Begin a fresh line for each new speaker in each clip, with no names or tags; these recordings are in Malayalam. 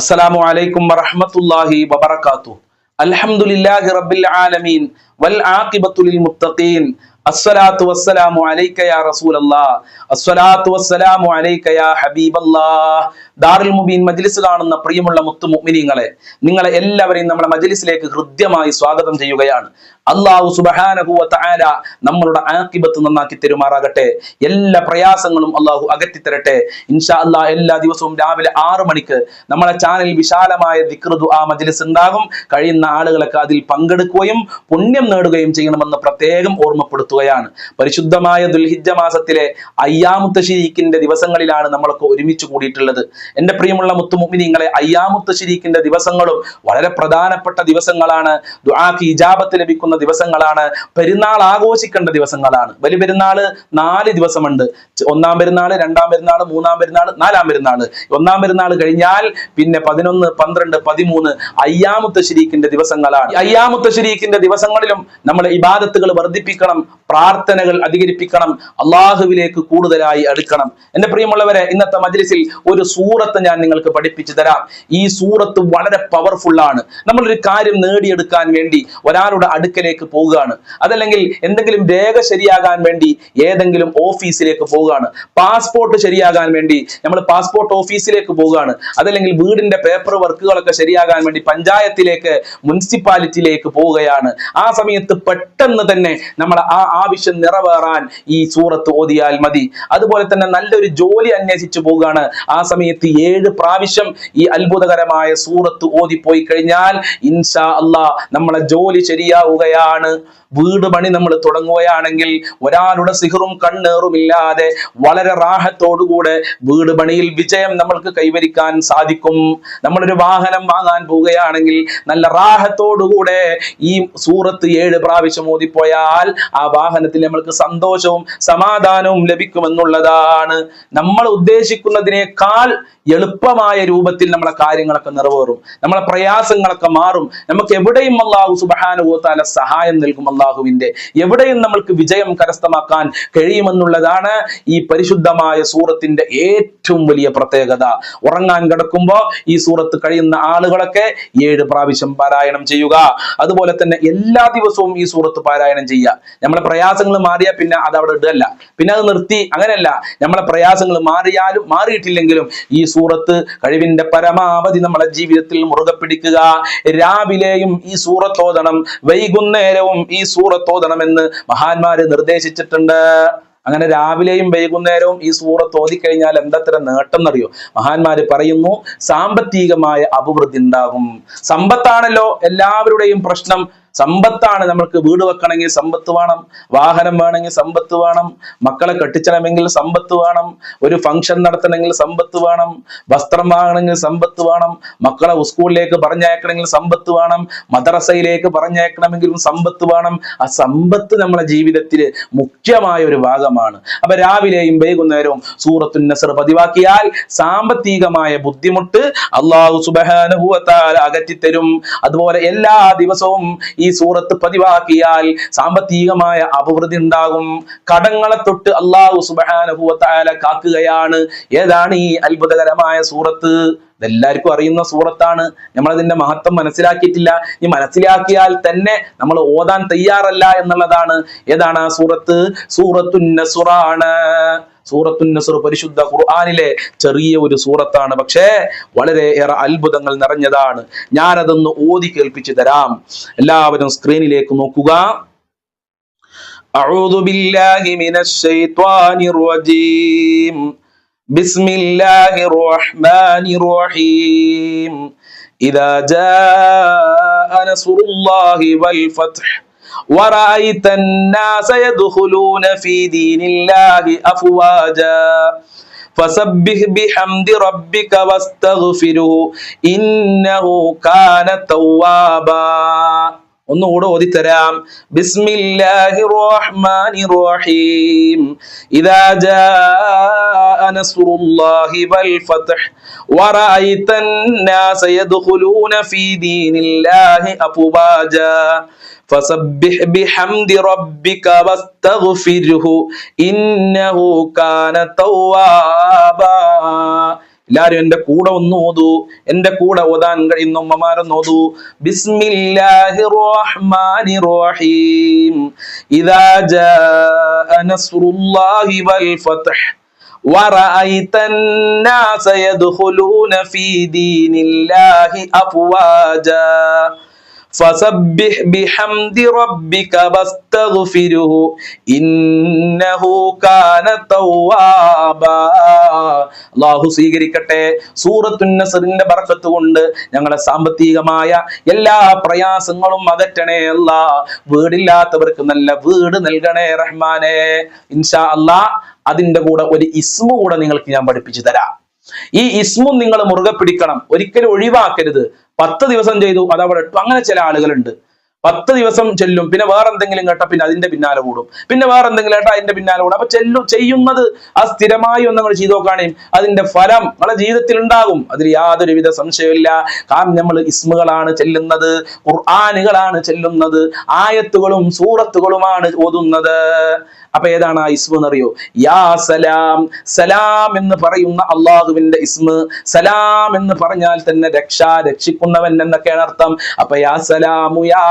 അസ്സലാമു അലൈക്കും വറഹ്മത്തുള്ളാഹി വബറകാതുഹു. അൽഹംദുലില്ലാഹി റബ്ബിൽ ആലമീൻ. വൽ ആഖിബത്തു മുത്തഖീൻ. അസ്സലാത്തു വസ്സലാമു അലൈക യാ റസൂലല്ലാഹ് അസ്സലാത്തു വസ്സലാമു അലൈക യാ ഹബീബല്ലാഹ് ദാറുൽ മുബീൻ മജ്ലിസ് കാണുന്ന പ്രിയമുള്ള മുത്തു മുഅ്മിനീങ്ങളെ നിങ്ങളെ എല്ലാവരെയും നമ്മുടെ മജ്ലിസിലേക്ക് ഹൃദ്യമായി സ്വാഗതം ചെയ്യുകയാണ്. അള്ളാഹു സുബ്ഹാനഹു വ തആല നമ്മളുടെ ആഖിബത്ത് നന്നാക്കി തരുമാറാകട്ടെ. എല്ലാ പ്രയാസങ്ങളും അള്ളാഹു അകറ്റി തരട്ടെ ഇൻഷാ അല്ലാഹ് എല്ലാ ദിവസവും രാവിലെ ആറു മണിക്ക് നമ്മുടെ ചാനൽ വിശാലമായ ദിക്ർ ദുആ മജ്ലിസ് ഉണ്ടാകും. കഴിയുന്ന ആളുകളൊക്കെ അതിൽ പങ്കെടുക്കുകയും പുണ്യം നേടുകയും ചെയ്യണമെന്ന് പ്രത്യേകം ഓർമ്മപ്പെടുത്തുകയാണ്. പരിശുദ്ധമായ ദുൽഹിജ്ജ മാസത്തിലെ അയ്യാമുത്ത ഷരീഖിന്റെ ദിവസങ്ങളിലാണ് നമ്മളൊക്കെ ഒരുമിച്ച് കൂടിയിട്ടുള്ളത്. എന്റെ പ്രിയമുള്ള മുത്തുമുമിനിങ്ങളെ അയ്യാമുത്ത് ഷരീഖിന്റെ ദിവസങ്ങളും വളരെ പ്രധാനപ്പെട്ട ദിവസങ്ങളാണ്. ദുആക്ക് ഇജാബത്ത് ലഭിക്കുന്ന ദിവസങ്ങളാണ്. പെരുന്നാൾ ആഘോഷിക്കേണ്ട ദിവസങ്ങളാണ്. ബലി പെരുന്നാൾ നാല് ദിവസമുണ്ട്. ഒന്നാം പെരുന്നാൾ രണ്ടാം പെരുന്നാൾ മൂന്നാം പെരുന്നാൾ നാലാം പെരുന്നാൾ ഒന്നാം പെരുന്നാൾ കഴിഞ്ഞാൽ പിന്നെ പതിനൊന്ന് പന്ത്രണ്ട് പതിമൂന്ന് അയ്യാമുത്ത് ഷരീഖിന്റെ ദിവസങ്ങളാണ്. അയ്യാമുത്ത് അയ്യാമുത്ത ദിവസങ്ങളിലും നമ്മൾ ഇബാദത്തുകൾ വർദ്ധിപ്പിക്കണം പ്രാർത്ഥനകൾ അധികരിപ്പിക്കണം അള്ളാഹുവിലേക്ക് കൂടുതലായി അടുക്കണം. എന്റെ പ്രിയമുള്ളവരെ ഇന്നത്തെ മജ്ലിസിൽ ഒരു സൂറത്ത് ഞാൻ നിങ്ങൾക്ക് പഠിപ്പിച്ചു തരാം. ഈ സൂറത്ത് വളരെ പവർഫുൾ ആണ്. നമ്മളൊരു കാര്യം നേടിയെടുക്കാൻ വേണ്ടി ഒരാളുടെ അടുക്കലേക്ക് പോവുകയാണ്. അതല്ലെങ്കിൽ എന്തെങ്കിലും രേഖ ശരിയാകാൻ വേണ്ടി ഏതെങ്കിലും ഓഫീസിലേക്ക് പോവുകയാണ്. പാസ്പോർട്ട് ശരിയാകാൻ വേണ്ടി നമ്മൾ പാസ്പോർട്ട് ഓഫീസിലേക്ക് പോവുകയാണ്. അതല്ലെങ്കിൽ വീടിന്റെ പേപ്പർ വർക്കുകളൊക്കെ ശരിയാകാൻ വേണ്ടി പഞ്ചായത്തിലേക്ക് മുനിസിപ്പാലിറ്റിയിലേക്ക് പോവുകയാണ്. ആ സമയത്ത് പെട്ടെന്ന് തന്നെ നമ്മൾ ആ ആവശ്യം നിറവേറാൻ ഈ സൂറത്ത് ഓതിയാൽ മതി. അതുപോലെ തന്നെ നല്ലൊരു ജോലി അന്വേഷിച്ചു പോവുകയാണ്. ആ സമയത്ത് ഏഴ് പ്രാവശ്യം ഈ അത്ഭുതകരമായ സൂറത്ത് ഓതിപ്പോയി കഴിഞ്ഞാൽ ഇൻഷാ അല്ലാ നമ്മളെ ജോലി ശരിയാവുകയാണ്. വീട് പണി നമ്മൾ തുടങ്ങുകയാണെങ്കിൽ ഒരാളുടെ സിഹറും കണ്ണേറുമില്ലാതെ വളരെ റാഹത്തോടുകൂടെ വീട് പണിയിൽ വിജയം നമ്മൾക്ക് കൈവരിക്കാൻ സാധിക്കും. നമ്മളൊരു വാഹനം വാങ്ങാൻ പോവുകയാണെങ്കിൽ നല്ല റാഹത്തോടുകൂടെ ഈ സൂറത്ത് ഏഴ് പ്രാവശ്യം ഓതിപ്പോയാൽ ആ വാഹനത്തിൽ നമ്മൾക്ക് സന്തോഷവും സമാധാനവും ലഭിക്കുമെന്നുള്ളതാണ്. നമ്മൾ ഉദ്ദേശിക്കുന്നതിനേക്കാൾ എളുപ്പമായ രൂപത്തിൽ നമ്മളെ കാര്യങ്ങളൊക്കെ നിറവേറും. നമ്മളെ പ്രയാസങ്ങളൊക്കെ മാറും. നമുക്ക് എവിടെയും അള്ളാഹു സുബാനുഭവത്താല സഹായം നൽകും അള്ളാഹുവിന്റെ എവിടെയും നമ്മൾക്ക് വിജയം കരസ്ഥമാക്കാൻ കഴിയുമെന്നുള്ളതാണ് ഈ പരിശുദ്ധമായ സൂറത്തിന്റെ ഏറ്റവും വലിയ പ്രത്യേകത. ഉറങ്ങാൻ കിടക്കുമ്പോ ഈ സൂറത്ത് കഴിയുന്ന ആളുകളൊക്കെ ഏഴ് പ്രാവശ്യം പാരായണം ചെയ്യുക. അതുപോലെ തന്നെ എല്ലാ ദിവസവും ഈ സൂറത്ത് പാരായണം ചെയ്യുക. നമ്മളെ പ്രയാസങ്ങൾ മാറിയാൽ പിന്നെ അത് അവിടെ ഇടല്ല. പിന്നെ അത് നിർത്തി. അങ്ങനെയല്ല. നമ്മളെ പ്രയാസങ്ങൾ മാറിയാലും മാറിയിട്ടില്ലെങ്കിലും ഈ സൂറത്ത് കഴിവിന്റെ പരമാവധി നമ്മളെ ജീവിതത്തിൽ മുറുകെ പിടിക്കുക. രാവിലെയും ഈ സൂറത്തോതണം വൈകുന്നേരവും ഈ സൂറത്തോതണം എന്ന് മഹാന്മാര് നിർദ്ദേശിച്ചിട്ടുണ്ട്. അങ്ങനെ രാവിലെയും വൈകുന്നേരവും ഈ സൂറത്ത് ഓതിക്കഴിഞ്ഞാൽ എന്തത്ര നേട്ടം എന്നറിയോ മഹാന്മാര് പറയുന്നു സാമ്പത്തികമായ അഭിവൃദ്ധി ഉണ്ടാകും. സമ്പത്താണല്ലോ എല്ലാവരുടെയും പ്രശ്നം. സമ്പത്താണ് നമ്മൾക്ക് വീട് വെക്കണമെങ്കിൽ സമ്പത്ത് വേണം വാഹനം വേണമെങ്കിൽ സമ്പത്ത് വേണം മക്കളെ കെട്ടിച്ചണമെങ്കിൽ സമ്പത്ത് വേണം ഒരു ഫംഗ്ഷൻ നടത്തണമെങ്കിൽ സമ്പത്ത് വേണം വസ്ത്രം വാങ്ങണമെങ്കിൽ സമ്പത്ത് വേണം മക്കളെ സ്കൂളിലേക്ക് പറഞ്ഞയക്കണമെങ്കിൽ സമ്പത്ത് വേണം മദ്രസയിലേക്ക് പറഞ്ഞയക്കണമെങ്കിലും സമ്പത്ത് വേണം. ആ സമ്പത്ത് നമ്മുടെ ജീവിതത്തിൽ മുഖ്യമായ ഒരു ഭാഗമാണ്. അപ്പൊ രാവിലെയും വൈകുന്നേരവും സൂറത്തു നസർ പതിവാക്കിയാൽ സാമ്പത്തികമായ ബുദ്ധിമുട്ട് അള്ളാഹു സുബാനുഭവത്താൽ അകറ്റിത്തരും. അതുപോലെ എല്ലാ ദിവസവും ഈ സൂറത്ത് പതിവാക്കിയാൽ സാമ്പത്തികമായ അഭിവൃദ്ധി ഉണ്ടാകും. കടങ്ങളെ തൊട്ട് അള്ളാഹു സുബാനുഭവത്തായ കാക്കുകയാണ്. ഏതാണ് ഈ അത്ഭുതകരമായ സൂറത്ത്? എല്ലാവർക്കും അറിയുന്ന സൂറത്താണ്. നമ്മൾ അതിന്റെ മഹത്വം മനസ്സിലാക്കിയിട്ടില്ല. ഈ മനസ്സിലാക്കിയാൽ തന്നെ നമ്മൾ ഓതാൻ തയ്യാറല്ല എന്നുള്ളതാണ്. ഏതാണ് ആ സൂറത്ത്? സൂറത്തുന്നസുറാണ് സൂറത്തുന്നസുർ പരിശുദ്ധ ഖുർആാനിലെ ചെറിയ ഒരു സൂറത്താണ് പക്ഷേ വളരെ ഏറെ അത്ഭുതങ്ങൾ നിറഞ്ഞതാണ് ഞാനതൊന്ന് ഓതി കേൾപ്പിച്ചു തരാം എല്ലാവരും സ്ക്രീനിലേക്ക് നോക്കുക أعوذ بالله من الشيطان الرجيم بسم الله الرحمن الرحيم إذا جاء نصر الله والفتح ورأيت الناس يدخلون في دين الله أفواجا فسبح بحمد ربك واستغفره إنه كان توابا ഒന്നുകൂടെ ഓതിത്തരാം ബിസ്മില്ലാഹി റഹ്മാനി റഹീം ഇദാ ജാഅ നസ്റുല്ലാഹി വൽ ഫത്ഹ് ورأيت الناس يدخلون في دين الله أفواجا فسبح بحمد ربك واستغفره إنه كان توابا എല്ലാരും എന്റെ കൂടെ ഒന്ന് ഓതൂ എന്റെ കൂടെ ഓതാൻ കഴിയുന്ന ഉമ്മമാരൊന്ന് ഓതൂ ബിസ്മില്ലാഹിർ റഹ്മാനിർ റഹീം ഇദാ ജാഅ നസ്റുല്ലാഹി വൽ ഫത്ഹ് ورأيت الناس يدخلون في دين الله أفواجا فسبح بحمد ربك واستغفره إنه كان توابا അള്ളാഹു സ്വീകരിക്കട്ടെ സൂറത്തുൻ നസറിന്റെ ബർക്കത്ത് കൊണ്ട് ഞങ്ങളെ സാമ്പത്തികമായ എല്ലാ പ്രയാസങ്ങളും അകറ്റണേ അല്ല വീടില്ലാത്തവർക്ക് നല്ല വീട് നൽകണേ റഹ്മാനെ ഇൻഷാ അല്ലാ അതിന്റെ കൂടെ ഒരു ഇസ്മു കൂടെ നിങ്ങൾക്ക് ഞാൻ പഠിപ്പിച്ചു തരാം ഈ ഇസ്മും നിങ്ങൾ മുറുകെ പിടിക്കണം ഒരിക്കലും ഒഴിവാക്കരുത് പത്ത് ദിവസം ചെയ്തു അതവിടെ ഇട്ടു. അങ്ങനെ ചില ആളുകളുണ്ട്. പത്ത് ദിവസം ചെല്ലും പിന്നെ വേറെ എന്തെങ്കിലും കേട്ടാ പിന്നെ അതിന്റെ പിന്നാലെ കൂടും. പിന്നെ വേറെ എന്തെങ്കിലും കേട്ടാ അതിന്റെ പിന്നാലെ കൂടും. അപ്പൊ ചെല്ലും ചെയ്യുന്നത് ആ സ്ഥിരമായി ഒന്ന് നമ്മൾ ചെയ്തു നോക്കുകയാണെങ്കിൽ അതിന്റെ ഫലം നമ്മുടെ ജീവിതത്തിൽ ഉണ്ടാകും. അതിൽ യാതൊരുവിധ സംശയമില്ല കാരണം നമ്മൾ ഇസ്മുകളാണ് ചെല്ലുന്നത് ഖുർആാനുകളാണ് ചെല്ലുന്നത് ആയത്തുകളും സൂറത്തുകളുമാണ് ഓതുന്നത്. അപ്പൊ ഏതാണ് ആ ഇസ്മു എന്നറിയോ? യാ സലാം. സലാം എന്ന് പറയുന്ന അള്ളാഹുവിന്റെ ഇസ്മ. സലാം എന്ന് പറഞ്ഞാൽ തന്നെ രക്ഷ രക്ഷിക്കുന്നവൻ എന്നൊക്കെയാണ് അർത്ഥം. അപ്പൊ യാ സലാമു യാ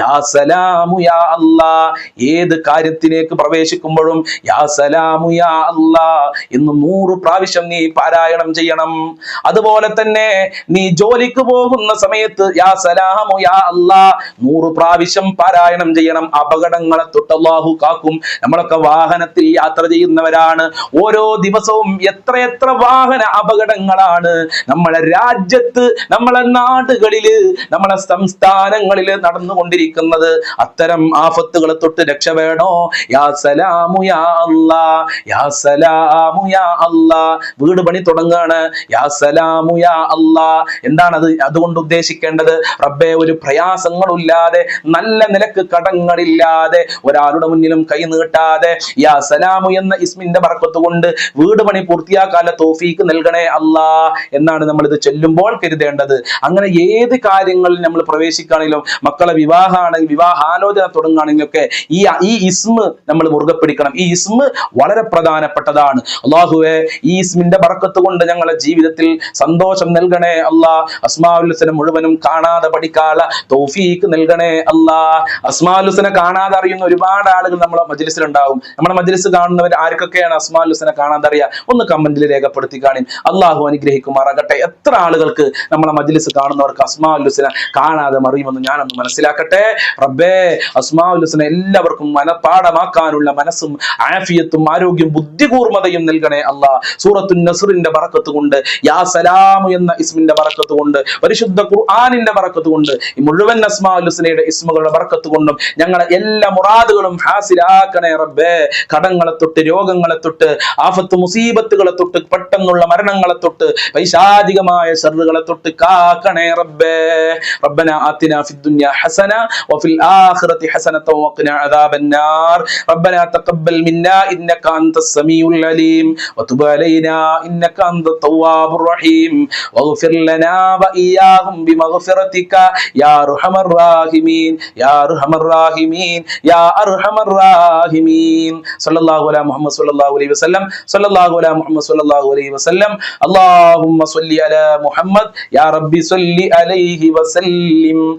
യാ സലാമു യാ അല്ലാ ഏത് കാര്യത്തിലേക്ക് പ്രവേശിക്കുമ്പോഴും യാ സലാമു യാ അല്ലാ എന്ന് നൂറ് പ്രാവശ്യം നീ പാരായണം ചെയ്യണം. അതുപോലെ തന്നെ നീ ജോലിക്ക് പോകുന്ന സമയത്ത് യാ സലാമു യാ അല്ലാ നൂറ് പ്രാവശ്യം പാരായണം ചെയ്യണം. അപകടങ്ങളെ തൊട്ടല്ലാഹു കാക്കും. നമ്മളൊക്കെ വാഹനത്തിൽ യാത്ര ചെയ്യുന്നവരാണ്. ഓരോ ദിവസവും എത്രയെത്ര വാഹന അപകടങ്ങളാണ്. നമ്മളെ രാജ്യത്ത് നമ്മളെ നാടുകളിൽ നമ്മളെ സംസ്ഥാനങ്ങളിൽ നടന്നുകൊണ്ടിരിക്കുന്നത്. അത്തരം ആഫത്തുകളെ തൊട്ട് രക്ഷ വേണോ? യാ സലാമു യാ യാ സലാമു യാ വീട് പണി തുടങ്ങാണ്. യാ സലാമു യാ അല്ലാ. എന്താണത്? അതുകൊണ്ട് ഉദ്ദേശിക്കേണ്ടത് റബ്ബെ ഒരു പ്രയാസങ്ങളില്ലാതെ നല്ല നിലയ്ക്ക് കടങ്ങളില്ലാതെ ഒരാളുടെ മുന്നിലും കൈ നീട്ടാതെ യാ സലാമു എന്ന ഇസ്മിന്റെ ബർക്കത്ത് കൊണ്ട് വീട് പണി പൂർത്തിയാക്കാനുള്ള തോഫീക്ക് നൽകണേ അല്ലാ എന്നാണ് നമ്മൾ ഇത് ചൊല്ലുമ്പോൾ കരുതേണ്ടത്. അങ്ങനെ ഏത് കാര്യങ്ങളിൽ നമ്മൾ പ്രവേശിക്കുകയാണെങ്കിലും മക്കളെ വിവാഹമാണെങ്കിൽ വിവാഹാലോചന തുടങ്ങുകയാണെങ്കിലൊക്കെ ഈ ഈ ഇസ്മ നമ്മൾ മുറുകെ പിടിക്കണം. ഈ ഇസ്മ വളരെ പ്രധാനപ്പെട്ടതാണ്. അള്ളാഹുവെ ഈ ഇസ്മിന്റെ ബർക്കത്ത് കൊണ്ട് ഞങ്ങളെ ജീവിതത്തിൽ സന്തോഷം നൽകണേ അല്ലാ. അസ്മാഉൽഹുസനെ മുഴുവനും കാണാതെ പഠിക്കാനുള്ള തൗഫീക്ക് നൽകണേ അല്ലാ. അസ്മാഉൽഹുസനെ കാണാതെ അറിയുന്ന ഒരുപാട് ആളുകൾ നമ്മളെ മജ്ലിസിൽ ഉണ്ടാവും നമ്മുടെ മജ്ലിസ് കാണുന്നവർ ആർക്കൊക്കെയാണ് അസ്മാഉൽഹുസനെ കാണാതെ അറിയുക ഒന്ന് കമന്റിൽ രേഖപ്പെടുത്തി കാണി അള്ളാഹു അനുഗ്രഹിക്കുമാറാകട്ടെ. എത്ര ആളുകൾക്ക് നമ്മളെ മജ്ലിസ് കാണുന്നവർക്ക് അസ്മാഉൽഹുസനെ കാണാതെ മറിയുമെന്ന് ആരാണെന്ന് മനസ്സിലാക്കട്ടെ. റബ്ബേ അസ്മാഉൽ എല്ലാവർക്കും മനപാഠമാക്കാനുള്ള മനസ്സും ആഫിയത്തും ആരോഗ്യം ബുദ്ധികൂർമ്മതയും നൽകണേ അല്ല സൂറത്തു നസറിന്റെ പറക്കത്ത് കൊണ്ട് യാ സലാമു എന്ന ഇസ്മിന്റെ പറക്കത്ത് കൊണ്ട് പരിശുദ്ധ ഖുർആാനിന്റെ പറക്കത്ത് കൊണ്ട് ഈ മുഴുവൻ അസ്മാഉൽ ഹുസനയുടെ ഇസ്മുകളുടെ പറക്കത്ത് കൊണ്ടും ഞങ്ങളെ എല്ലാ മുറാദുകളും ഹാസിലാക്കണേ റബ്ബേ. കടങ്ങളെ തൊട്ട് രോഗങ്ങളെ തൊട്ട് ആഫത്ത് മുസീബത്തുകളെ തൊട്ട് പെട്ടെന്നുള്ള മരണങ്ങളെ തൊട്ട് പൈശാധികമായ ഷറുകളെ തൊട്ട് കാക്കണേ റബ്ബേ. റബ്ബന ആത്തിന ഫിദ് الدنيا حسنة وفي الآخرة حسنة وقنا عذاب النار. ربنا تقبل منا إنك أنت السميع العليم. وتب علينا إنك أنت التواب الرحيم. واغفر لنا وإياهم بمغفرتك. يا أرحم الراحمين. يا أرحم الراحمين. يا أرحم الراحمين. صلى الله على محمد صلى الله عليه وسلم. صلى الله على محمد صلى الله عليه وسلم. اللهم صل على محمد. يا ربي صل عليه وسلم.